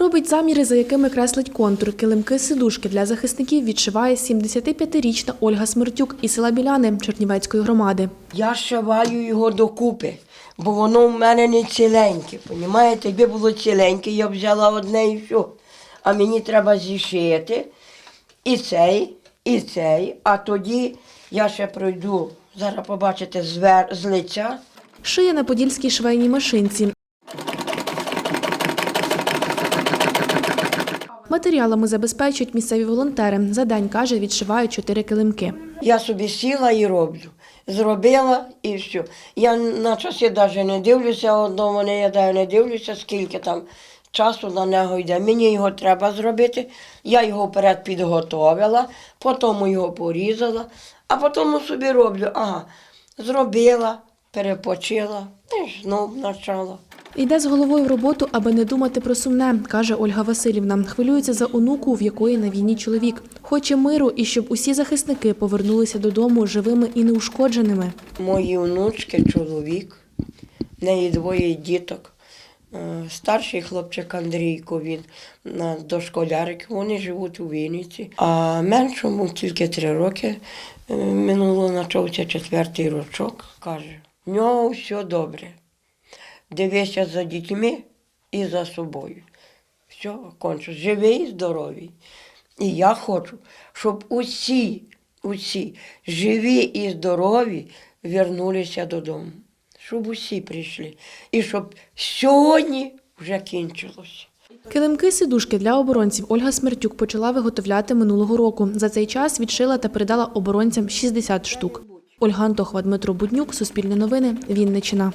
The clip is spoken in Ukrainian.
Робить заміри, за якими креслить контур. Килимки сидушки для захисників відшиває 75-річна Ольга Смертюк із села Біляни Чернівецької громади. Я шиваю його докупи, бо воно в мене не ціленьке. Понімаєте, якби було ціленьке, я б взяла одне і все. А мені треба зішити і цей, і цей. А тоді я ще пройду, зараз побачите, звер, з лиця. Шиє на подільській швейній машинці. Матеріалами забезпечують місцеві волонтери. За день, каже, відшивають чотири килимки. Я собі сіла і роблю. Зробила і все. Я на часи навіть не дивлюся одного, не я не дивлюся, скільки там часу на нього йде. Мені його треба зробити. Я його вперед підготовила, потім його порізала, а потім собі роблю. Ага, зробила, перепочила і знов почала. Йде з головою в роботу, аби не думати про сумне, каже Ольга Васильівна. Хвилюється за онуку, в якої на війні чоловік. Хоче миру і щоб усі захисники повернулися додому живими і неушкодженими. Мої внучки, чоловік, в неї двоє діток. Е, Старший хлопчик Андрійко, він на дошколярик, вони живуть у Вінниці. А меншому тільки три роки е, минуло почався четвертий рочок. Каже, в нього все добре. Дивися за дітьми і за собою. Все, кончу. Живий, здоровий. І я хочу, щоб усі, усі живі і здорові вернулися додому. Щоб усі прийшли. І щоб сьогодні вже кінчилося. Килимки сидушки для оборонців Ольга Смертюк почала виготовляти минулого року. За цей час відшила та передала оборонцям 60 штук. Ольга Антохова, Дмитро Буднюк, Суспільне новини, Вінниччина.